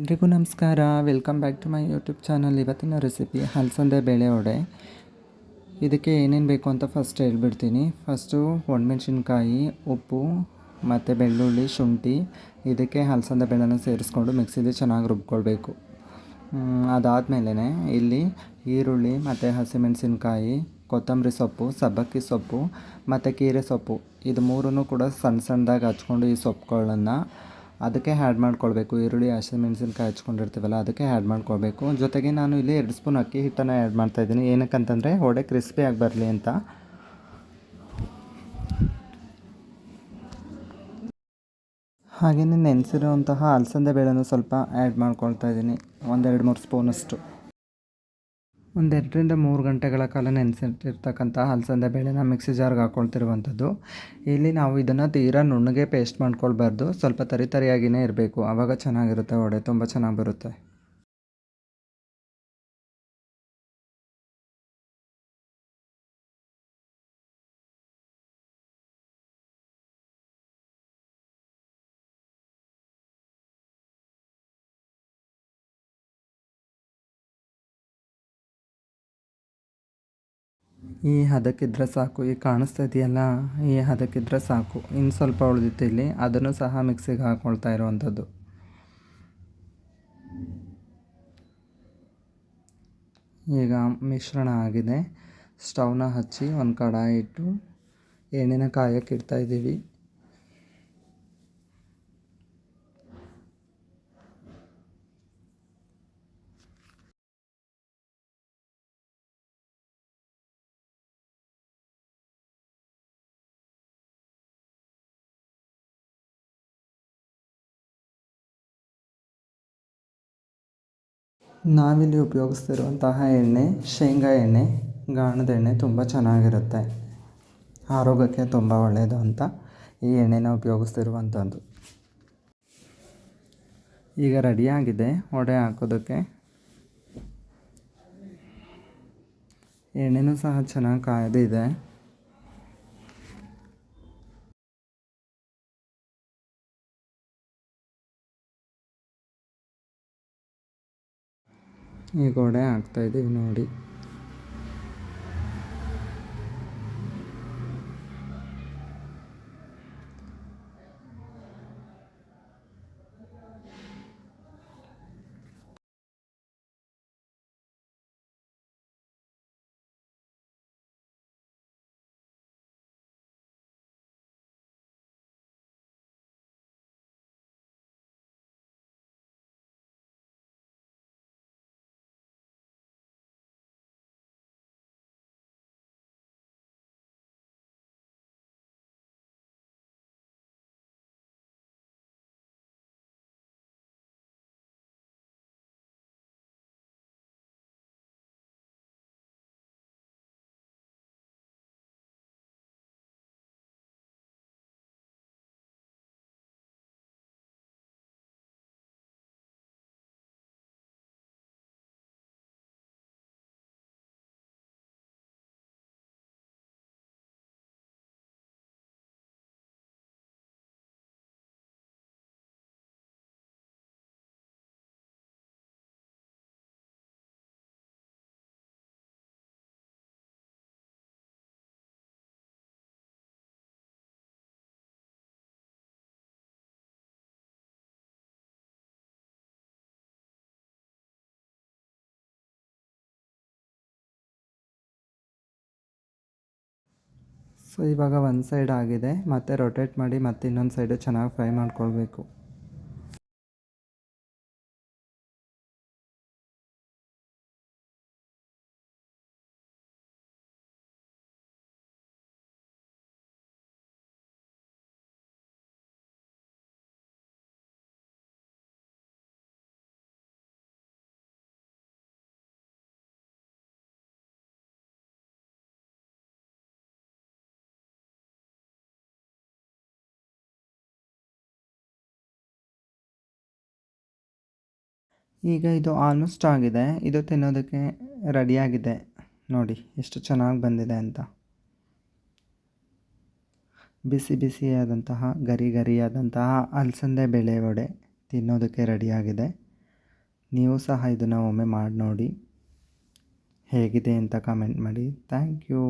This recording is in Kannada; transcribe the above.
ಎಲ್ರಿಗೂ ನಮಸ್ಕಾರ. Welcome back to my YouTube channel. ಇವತ್ತಿನ ರೆಸಿಪಿ ಹಲಸಂದೆ ಬೇಳೆ ವಡೆ ಇದಕ್ಕೆ ಏನೇನು ಬೇಕು ಅಂತ ಫಸ್ಟ್ ಹೇಳ್ಬಿಡ್ತೀನಿ. ಫಸ್ಟು ಒಣಮೆಣ್ಸಿನ್ಕಾಯಿ, ಉಪ್ಪು, ಮತ್ತು ಬೆಳ್ಳುಳ್ಳಿ, ಶುಂಠಿ. ಇದಕ್ಕೆ ಹಲಸಂದೆ ಬೇಳೆನ ಸೇರಿಸ್ಕೊಂಡು ಮಿಕ್ಸಿಲಿ ಚೆನ್ನಾಗಿ ರುಬ್ಕೊಳ್ಬೇಕು. ಅದಾದಮೇಲೆ ಇಲ್ಲಿ ಈರುಳ್ಳಿ, ಮತ್ತು ಹಸಿಮೆಣಸಿನ್ಕಾಯಿ, ಕೊತ್ತಂಬರಿ ಸೊಪ್ಪು, ಸಬ್ಬಕ್ಕಿ ಸೊಪ್ಪು, ಮತ್ತು ಕೀರೆ ಸೊಪ್ಪು. ಇದು ಮೂರನ್ನು ಕೂಡ ಸಣ್ಣ ಸಣ್ಣದಾಗಿ ಹಚ್ಕೊಂಡು ಈ ಸೊಪ್ಪುಗಳನ್ನು ಅದಕ್ಕೆ ಆ್ಯಡ್ ಮಾಡ್ಕೊಳ್ಬೇಕು. ಈರುಳ್ಳಿ ಹಸಿಮೆಣಸಿನ್ಕಾಯಿ ಹಚ್ಕೊಂಡಿರ್ತೀವಲ್ಲ, ಅದಕ್ಕೆ ಆ್ಯಡ್ ಮಾಡ್ಕೊಳ್ಬೇಕು. ಜೊತೆಗೆ ನಾನು ಇಲ್ಲಿ ಎರಡು ಸ್ಪೂನ್ ಅಕ್ಕಿ ಹಿಟ್ಟನ್ನು ಆ್ಯಡ್ ಮಾಡ್ತಾಯಿದ್ದೀನಿ ಏನಕ್ಕಂತಂದರೆ ವಡೆ ಕ್ರಿಸ್ಪಿಯಾಗಿ ಬರಲಿ ಅಂತ. ಹಾಗೆಯೇ ನೆನೆಸಿರುವಂತಹ ಅಲಸಂದೆ ಬೇಳೆನೂ ಸ್ವಲ್ಪ ಆ್ಯಡ್ ಮಾಡ್ಕೊಳ್ತಾ ಇದ್ದೀನಿ. ಒಂದೆರಡು ಮೂರು ಸ್ಪೂನಷ್ಟು ಒಂದೆರಡರಿಂದ ಮೂರು ಗಂಟೆಗಳ ಕಾಲ ನೆನೆಸಿಟ್ಟಿರ್ತಕ್ಕಂಥ ಹಲಸಂದೆ ಬೇಳೆನ ಮಿಕ್ಸಿ ಜಾರ್ಗೆ ಹಾಕ್ಕೊಳ್ತಿರುವಂಥದ್ದು ಇಲ್ಲಿ ನಾವು ಇದನ್ನು ತೀರಾ ನುಣ್ಣಗೆ ಪೇಸ್ಟ್ ಮಾಡ್ಕೊಳ್ಬಾರ್ದು. ಸ್ವಲ್ಪ ತರಿ ತರಿಯಾಗಿಯೇ ಇರಬೇಕು. ಆವಾಗ ಚೆನ್ನಾಗಿರುತ್ತೆ ವಡೆ ತುಂಬ ಚೆನ್ನಾಗಿ ಬರುತ್ತೆ. ಈ ಹದಕ್ಕಿದ್ರೆ ಸಾಕು, ಈ ಕಾಣಿಸ್ತಾ ಇದೆಯಲ್ಲ ಈ ಹದಕ್ಕಿದ್ರೆ ಸಾಕು. ಇನ್ನು ಸ್ವಲ್ಪ ಉಳಿದಿತ್ತು ಇಲ್ಲಿ, ಅದನ್ನು ಸಹ ಮಿಕ್ಸಿಗೆ ಹಾಕ್ಕೊಳ್ತಾ ಇರುವಂಥದ್ದು. ಈಗ ಮಿಶ್ರಣ ಆಗಿದೆ. ಸ್ಟವ್ನ ಹಚ್ಚಿ ಒಂದು ಕಡಾಯಿ ಇಟ್ಟು ಎಣ್ಣೆನ ಕಾಯಕ್ಕೆ ಇಡ್ತಾಯಿದ್ದೀವಿ ನಾವಿಲ್ಲಿ ಉಪಯೋಗಿಸ್ತಿರುವಂತಹ ಎಣ್ಣೆ, ಶೇಂಗಾ ಎಣ್ಣೆ, ಗಾಣದ ಎಣ್ಣೆ ತುಂಬ ಚೆನ್ನಾಗಿರುತ್ತೆ. ಆರೋಗ್ಯಕ್ಕೆ ತುಂಬ ಒಳ್ಳೆಯದು ಅಂತ ಈ ಎಣ್ಣೆನ ಉಪಯೋಗಿಸ್ತಿರುವಂಥದ್ದು. ಈಗ ರೆಡಿಯಾಗಿದೆ ಒಡೆ ಹಾಕೋದಕ್ಕೆ. ಎಣ್ಣೆನೂ ಸಹ ಚೆನ್ನಾಗಿ ಕಾಯ್ದಿದೆ. ಈ ಗೋಡೆ ಹಾಕ್ತಾಯಿದ್ದೀವಿ ನೋಡಿ. ಸೊ ಇವಾಗ ಒಂದು ಸೈಡ್ ಆಗಿದೆ. ಮತ್ತೆ ರೊಟೇಟ್ ಮಾಡಿ ಮತ್ತೆ ಇನ್ನೊಂದು ಸೈಡು ಚೆನ್ನಾಗಿ ಫ್ರೈ ಮಾಡ್ಕೊಳ್ಬೇಕು. ಈಗ ಇದು ಆಲ್ಮೋಸ್ಟ್ ಆಗಿದೆ. ಇದು ತಿನ್ನೋದಕ್ಕೆ ರೆಡಿಯಾಗಿದೆ ನೋಡಿ, ಎಷ್ಟು ಚೆನ್ನಾಗಿ ಬಂದಿದೆ ಅಂತ. ಬಿಸಿ ಬಿಸಿಯಾದಂತಹ, ಗರಿ ಗರಿಯಾದಂತಹ ಅಲಸಂದೆ ಬೇಳೆ ವಡೆ ತಿನ್ನೋದಕ್ಕೆ ರೆಡಿಯಾಗಿದೆ ನೀವು ಸಹ ಇದನ್ನು ಒಮ್ಮೆ ಮಾಡಿ ನೋಡಿ. ಹೇಗಿದೆ ಅಂತ ಕಮೆಂಟ್ ಮಾಡಿ. Thank you